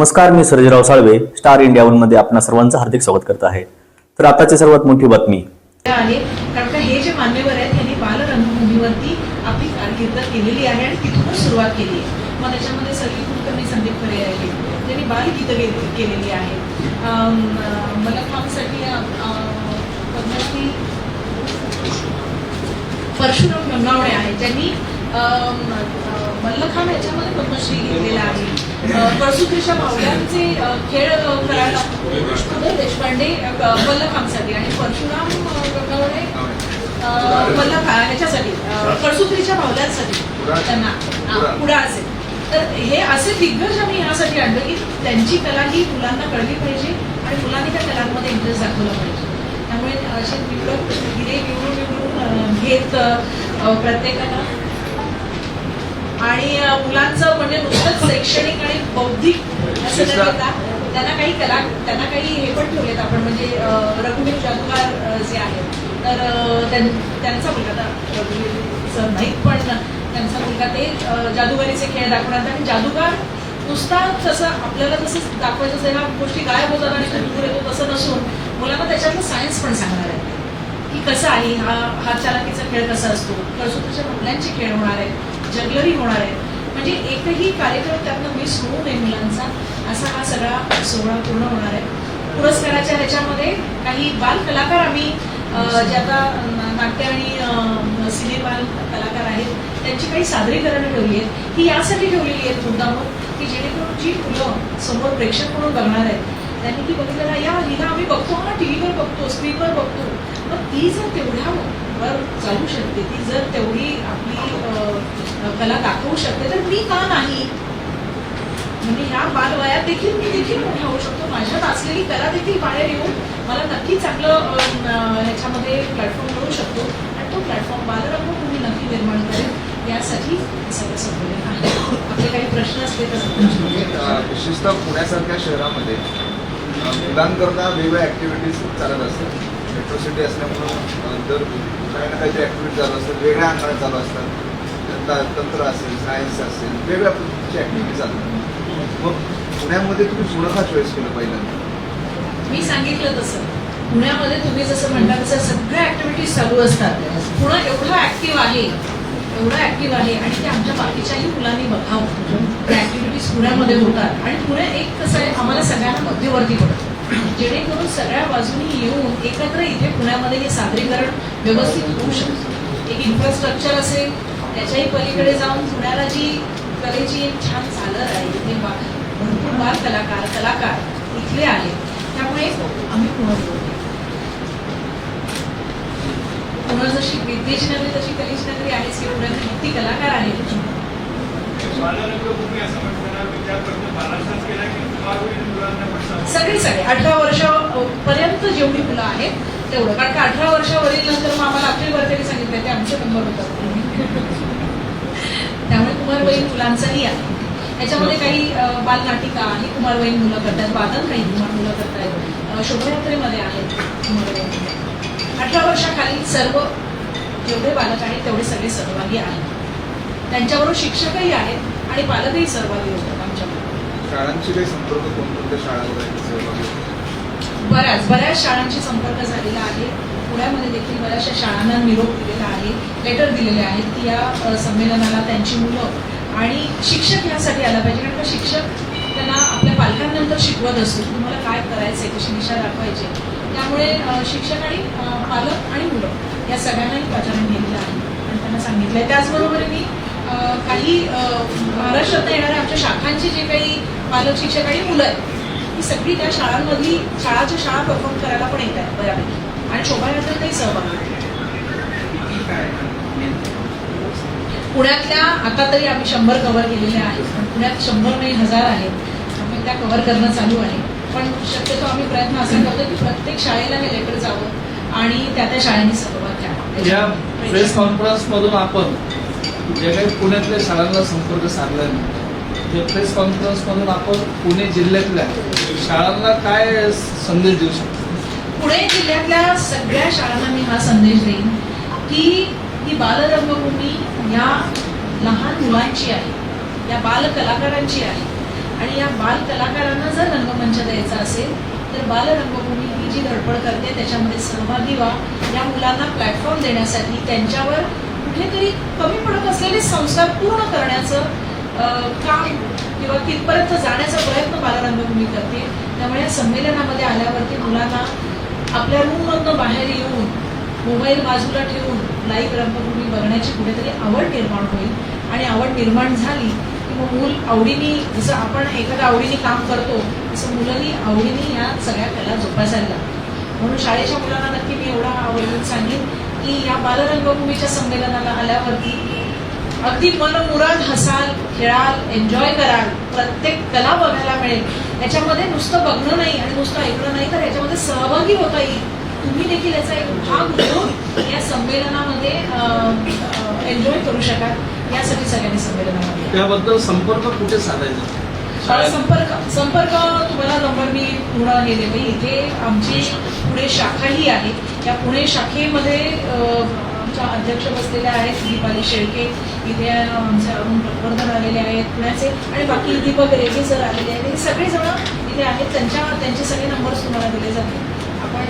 नमस्कार मी Sarjerao Salve star India वनमध्ये आपणा सर्वांचं हार्दिक स्वागत करत आहे. तर आताची सर्वात मोठी बातमी. कारण का हे जे मान्यवर आहेत त्यांनी बाल रंगभूमीवरती आपली कारकीर्द केलेली आहे आणि तिथूनच सुरुवात केली आहे. मग त्याच्यामध्ये सगळी कुलकर्णी संदीप खरे आहेत त्यांनी बालगीतं केलेली आहे. मलखांबसाठी पद्मश्री परशुराम गंगावणे आहेत. त्यांनी मल्लखांब याच्यामध्ये पद्मश्री घेतलेला आहे. कळसुत्रीच्या भावल्यांचे अं, खेळ करायला उदय देशपांडे मल्लखांबसाठी आणि परशुराम अं, मल्लखा ह्याच्यासाठी कळसुत्रीच्या भावल्यांसाठी त्यांना पुढा असेल. तर हे असे दिग्गज आम्ही यासाठी आणलं की त्यांची कला ही मुलांना कळली पाहिजे आणि मुलांनी त्या कलांमध्ये इंटरेस्ट दाखवला पाहिजे. त्यामुळे असे निवडून हिरे निवडून निवडून घेत प्रत्येकाला आणि मुलांचं म्हणजे नुसतंच शैक्षणिक आणि बौद्धिक असं त्यांना काही कला त्यांना काही हे पण ठेवलेत आपण म्हणजे रघुवीर जादूगार जे आहेत तर त्यांचा मुलगा आता रघुवीरचं नाही पण त्यांचा मुलगा ते जादूगारीचे खेळ दाखवणार. आणि जादूगार नुसता तसं आपल्याला जसं दाखवायचं असं ह्या गोष्टी गायब होतात आणि दूर येतो तसं नसून मुलांना त्याच्यातलं सायन्स पण सांगणार आहे की कसं आहे हा हात चालाकीचा खेळ कसा असतो? कळसूत्रच्या मुलांचे खेळ होणार आहेत. जगलरी होणार आहे. म्हणजे एकही कार्यक्रम त्यातनं मिस होऊ नये मुलांचा असा हा सगळा सोहळा पूर्ण होणार आहे. पुरस्काराच्या ह्याच्यामध्ये काही बाल कलाकार आम्ही जे आता नाट्य आणि अं, सिने बाल कलाकार आहेत त्यांची काही सादरीकरणं ठेवली आहेत. ही यासाठी ठेवलेली आहेत मुद्दामून की जेणेकरून जी मुलं समोर प्रेक्षक म्हणून बघणार आहेत त्यांनी ती बघितलेला या हिला आम्ही बघतो ना टी व्हीवर बघतो स्क्रीनवर बघतो. मग ती जर तेवढ्या वर चालू शकते ती जर तेवढी आपली कला दाखवू शकते तर मी का नाही? म्हणजे ह्या बालवयात देखील मी देखील मोठा होऊ शकतो. माझ्यात असलेली कला देखील बाहेर येऊन मला नक्की चांगलं ह्याच्यामध्ये प्लॅटफॉर्म मिळू शकतो. आणि तो प्लॅटफॉर्म बालरंगभूमी नक्की निर्माण करेल यासाठी सगळं संबोधन आहे आपले काही प्रश्न असले तर म्हणजे, विशेषतः पुण्यासारख्या शहरामध्ये मुलांकरता वेगवेगळ्या ॲक्टिव्हिटीज चालत असतात. मेट्रो असल्यामुळं दर काही ना काहीतरी ॲक्टिव्हिटी चालू असतात वेगळ्या अंगाने चालू असतात तंत्र असेल सायन्स असेल वेगळ्या पद्धतीची ॲक्टिव्हिटी चालतात मग पुण्यामध्ये तुम्ही पुणं का चॉईस केलं पहिल्यांदा. मी सांगितलं तसं. पुण्यामध्ये तुम्ही जसं म्हणता तसं सगळ्या ऍक्टिव्हिटीज चालू असतात. पुणे एवढं ऍक्टिव्ह आहे एवढं ऍक्टिव्ह आहे आणि ते आमच्या बाकीच्याही मुलांनी बघावं. ऍक्टिव्हिटीज पुण्यामध्ये होतात. आणि पुणे एक कसं आहे आम्हाला सगळ्यांना मध्यवर्ती पडतं. जेणेकरून सगळ्या बाजूनी येऊन एकत्र इथे पुण्यामध्ये हे सादरीकरण व्यवस्थित होऊ शकतं. एक इन्फ्रास्ट्रक्चर असेल त्याच्याही पलीकडे जाऊन पुण्याला जी कलेची एक छान चालत आहे इथे भरपूर बाल कलाकार कलाकार इथले आहेत त्यामुळे आम्ही पुणे निवडले जशी विद्येची नगरी तशी कलेची नगरी आहेच की पुण्यात किती कलाकार आहेत. सगळे सगळे. अठरा वर्ष पर्यंत जेवढी मुलं आहेत तेवढं. कारण का अठरा वर्षावरील नंतर मग आम्हाला अखिल वर्तनी सांगितलं ते आमचे नंबर होतात. त्यामुळे कुमारवयीन मुलांचंही आहे. त्याच्यामध्ये काही अं, बालनाटिका ही कुमारवयीन मुलं करतात वादन काही कुमार मुलं करतायत. अं, शोभायात्रेमध्ये आहेत कुमारवयीन मुलं. अठरा वर्षाखालील सर्व जेवढे बालक आहेत तेवढे सगळे सहभागी आहेत. त्यांच्याबरोबर शिक्षकही आहेत आणि पालकही सहभागी होतात आमच्याबरोबर शाळांची काही संपर्क कोणकोणत्या शाळांवर आहे सहभागी बऱ्याच बऱ्याच शाळांशी संपर्क झालेला आहे. पुण्यामध्ये देखील बऱ्याचशा शाळांना निरोप दिलेला आहे लेटर दिलेले आहेत की या संमेलनाला त्यांची मुलं आणि शिक्षक यासाठी आला पाहिजे. कारण का शिक्षक त्यांना आपल्या पालकांनंतर शिकवत असतो तुम्हाला काय करायचंय कशी दिशा दाखवायची त्यामुळे शिक्षक आणि पालक आणि मुलं या सगळ्यांनाही प्राधान्य दिलेलं आहे. आणि त्यांना सांगितलंय. त्याचबरोबरीने अ, काही महाराष्ट्रात येणाऱ्या आमच्या शाखांची जे काही पालक शिक्षक आणि मुलं आहेत ही सगळी त्या शाळांमधली शाळाच्या शाळा परफॉर्म करायला पण येत आहेत बऱ्यापैकी. आणि शोभायात्रेतही काही सहभाग पुण्यातल्या आता तरी आम्ही शंभर कव्हर केलेले आहेत पण पुण्यात शंभर नाही हजार आहेत. त्यामुळे त्या कव्हर करणं चालू आहे. पण शक्यतो आम्ही प्रयत्न असा करतो की प्रत्येक शाळेला हे लेटर जावं आणि त्या त्या शाळेने सहभाग या घ्यावा प्रेस कॉन्फरन्स मधून आपण ज्या काही पुण्यातल्या शाळांना संपर्क साधला नाही. प्रेस कॉन्फरन्स मधून आपण पुणे जिल्ह्यातल्या शाळांना काय संदेश देऊ शकतो? पुणे जिल्ह्यातल्या सगळ्या शाळांना मी हा संदेश देईन की ही बालरंगभूमी या लहान मुलांची आहे या बाल कलाकारांची आहे. आणि या बाल कलाकारांना जर रंगमंच द्यायचा असेल तर बालरंगभूमी ही जी धडपड करते त्याच्यामध्ये सहभागी व्हा. या मुलांना प्लॅटफॉर्म देण्यासाठी त्यांच्यावर कुठेतरी कमी पडत असलेले संसार पूर्ण करण्याचं काम किंवा तिथपर्यंत जाण्याचा प्रयत्न बालरंगभूमी करते. त्यामुळे या संमेलनामध्ये आल्यावरती मुलांना आपल्या रूममधनं बाहेर येऊन मोबाईल बाजूला ठेवून लाईव्ह रंगभूमी बघण्याची कुठेतरी आवड निर्माण होईल. आणि आवड निर्माण झाली की मग मूल आवडीने जसं आपण एखाद्या आवडीने काम करतो तसं मुलांनी आवडीने या सगळ्या कला जोपासायला म्हणून शाळेच्या मुलांना नक्की मी एवढा आवडून सांगेन की या बालरंगभूमीच्या संमेलनाला आल्यावरती अगदी मनमुराद हसाल खेळाल एन्जॉय कराल प्रत्येक कला बघायला मिळेल. याच्यामध्ये नुसतं बघणं नाही आणि नुसतं ऐकणं नाही तर याच्यामध्ये सहभागी होता येईल. तुम्ही देखील याचा एक भाग म्हणून या संमेलनामध्ये एन्जॉय करू शकाल. यासाठी सगळ्यांनी संमेलनामध्ये. त्याबद्दल संपर्क कुठे साधायचा? संपर्क संपर्क तुम्हाला नंबर मी पूर्ण हे देते. इथे आमची पुणे शाखाही आहे. या पुणे शाखेमध्ये आमच्या अध्यक्ष बसलेल्या आहेत दीपाली शेळके. इथे आमचे अरुण पटवर्धन आलेले आहेत पुण्याचे आणि बाकी दीपक रेजे सर आलेले आहेत. हे सगळेजण इथे आहेत. त्यांच्या त्यांचे सगळे नंबर्स तुम्हाला दिले जातील. आपण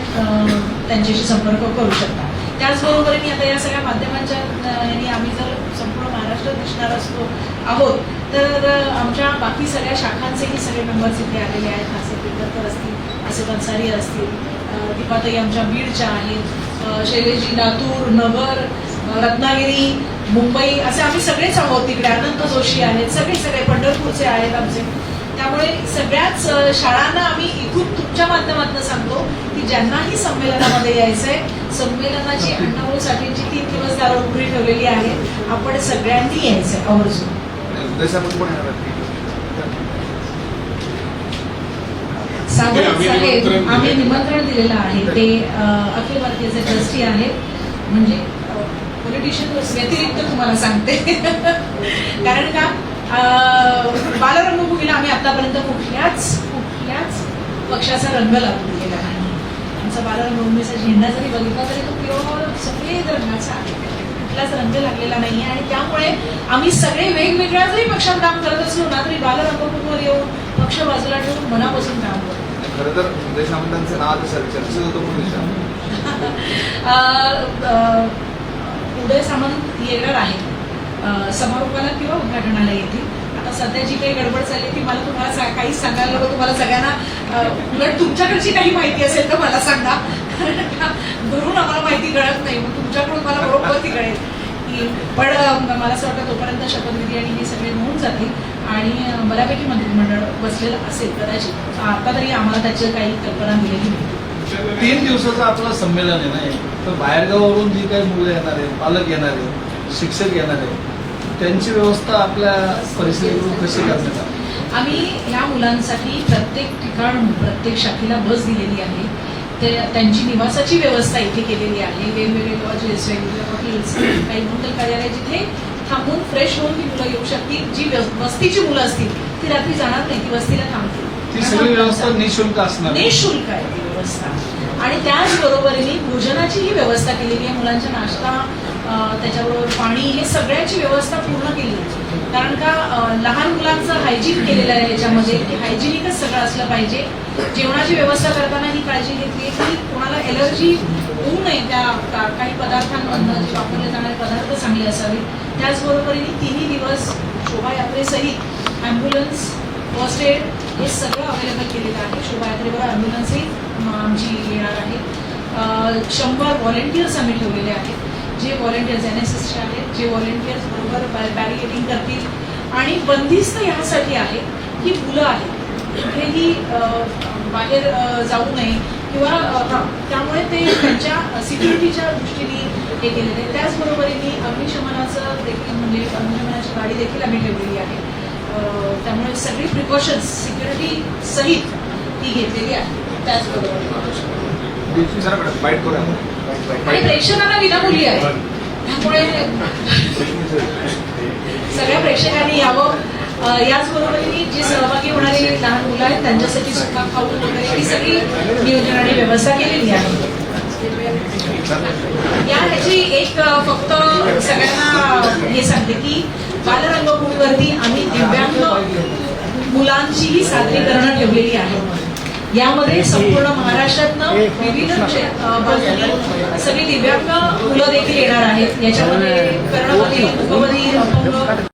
त्यांच्याशी संपर्क करू शकता. त्याचबरोबर मी आता या सगळ्या माध्यमांच्या यांनी आम्ही जर संपूर्ण महाराष्ट्रात दिसणार असतो आहोत तर आमच्या बाकी सगळ्या शाखांचेही सगळे नंबर्स इथे आलेले आहेत. असे बिल्डरकर असतील असे अन्सारी असतील दीपाताई आमच्या बीडच्या आहेत. अ, शैलेशजी लातूर नगर रत्नागिरी मुंबई असे आम्ही सगळेच आहोत तिकडे. अनंत जोशी आहेत सगळे सगळे पंढरपूरचे आहेत आमचे. त्यामुळे सगळ्याच शाळांना आम्ही इथून तुमच्या माध्यमातून सांगतो की ज्यांनाही संमेलनामध्ये यायचंय संमेलनाची अण्णाभाऊसाठीची तीन दिवस दारू उघडी ठेवलेली आहे. आपण सगळ्यांनी यायचंय आवर्जून उद्देशामध्ये पण येणार आहेत. सागर आम्ही साहेब निमंत्रण आम्ही. निमंत्रण दिलेलं आहे. ते अखिल भारतीयचे ट्रस्टी आहेत म्हणजे पॉलिटिशियन व्यतिरिक्त तुम्हाला सांगते. कारण का बालरंगभूमीला आम्ही आतापर्यंत कुठल्याच कुठल्याच पक्षाचा रंग लागू दिलेला नाही. आमचा बालरंगभूमीचा झेंडा जरी बघितला तरी तो प्युअर सफेद रंगाचा आहे. कुठलाच रंग लागलेला नाही आणि त्यामुळे आम्ही सगळे वेगवेगळ्या जरी पक्षात काम करत असलो ना तरी बालरंगभूमीवर येऊन पक्ष बाजूला ठेवून मनापासून काम करतो. खरं तर उदय सामंतांचं नाव आता सर चर्चेत होतं म्हणून विचार उदय सामंत येणार आहे. समारोपाला किंवा उद्घाटनाला येतील. आता सध्या जी काही गडबड चालली ती मला तुम्हाला काही सांगायला नको. तुम्हाला सगळ्यांना उलट तुमच्याकडची काही माहिती असेल तर मला सांगा. घरून आम्हाला माहिती कळत नाही. मग तुमच्याकडून मला बरोबर ती कळेल. की पण मला असं वाटतं तोपर्यंत शपथविधी आणि हे सगळे होऊन जातील. आणि बऱ्यापैकी मंत्रिमंडळ बसलेलं असेल कदाचित आता तरी आम्हाला त्याची काही कल्पना मिळेली तीन दिवसाचं आपलं संमेलन आहे ना. तर बाहेरगावावरून जी काही मुलं येणार आहेत पालक येणार आहेत शिक्षक येणार आहेत त्यांची व्यवस्था आपल्या परिस्थितीकडून कशी करण्यात आम्ही ह्या मुलांसाठी प्रत्येक ठिकाण प्रत्येक शाखेला बस दिलेली आहे. ते त्यांची निवासाची व्यवस्था इथे केलेली आहे. वेगवेगळे लॉजेस वेगवेगळे हॉटेल्स काही मंगल कार्यालय जिथे थांबून फ्रेश होऊन ती मुलं येऊ शकतील. जी वस्तीची मुलं असतील ती रात्री जाणार नाही ती वस्तीला थांबतील. ती सगळी व्यवस्था निशुल्क असणार. आहे. निशुल्क आहे ती व्यवस्था. आणि त्याचबरोबरीने भोजनाचीही व्यवस्था केलेली आहे. मुलांचा नाश्ता त्याच्याबरोबर पाणी हे सगळ्याची व्यवस्था पूर्ण केली आहे. कारण का लहान हायजीन केलेलं आहे याच्यामध्ये की हायजिनिकच सगळं असलं पाहिजे. जेवणाची व्यवस्था करताना ही काळजी घेतली की कोणाला एलर्जी होऊ नये त्या काही पदार्थांमधनं जे वापरले जाणारे पदार्थ चांगले असावे त्याचबरोबरीने तिन्ही दिवस शोभायात्रेसहित ॲम्ब्युलन्स फर्स्ट एड हे सगळं अवेलेबल केलेलं आहे. शोभायात्रेवर ॲम्ब्युलन्सही आमची येणार आहे. शंभर व्हॉलेंटियर्स आम्ही ठेवलेले आहेत. जे व्हॉलेंटियर्स एन एस एसचे आहेत जे व्हॉलेंटियर्स बरोबर बॅरिकेटिंग करतील. आणि बंदिस्त ह्यासाठी आहे की मुलं आहेत. कुठेही बाहेर जाऊ नये किंवा त्यामुळे ते त्यांच्या सिक्युरिटीच्या दृष्टीने हे केलेले. आहे त्याचबरोबरीने अग्निशमनाचं देखील म्हणजे अग्निशमनाची गाडी देखील आम्ही ठेवलेली आहे. त्यामुळे सगळी प्रिकॉशन्स सिक्युरिटी सहित ती घेतलेली आहे. त्याचबरोबर आणि. प्रेक्षकांना विनामूल्य आहे. त्यामुळे सगळ्या प्रेक्षकांनी यावं. अ, याचबरोबरीने जे सहभागी होणारी लहान मुलं आहेत त्यांच्यासाठी सुद्धा खाऊ वगैरे ही सगळी नियोजन आणि व्यवस्था केलेली आहे. या ह्याची एक फक्त सगळ्यांना हे सांगते की बालरंगभूमीवरती आम्ही दिव्यांग मुलांचीही सादरीकरणं ठेवलेली आहेत यामध्ये संपूर्ण महाराष्ट्रातनं विविध सगळी दिव्यांग मुलं देखील येणार आहेत. याच्यामध्ये मुखबधीर अपंग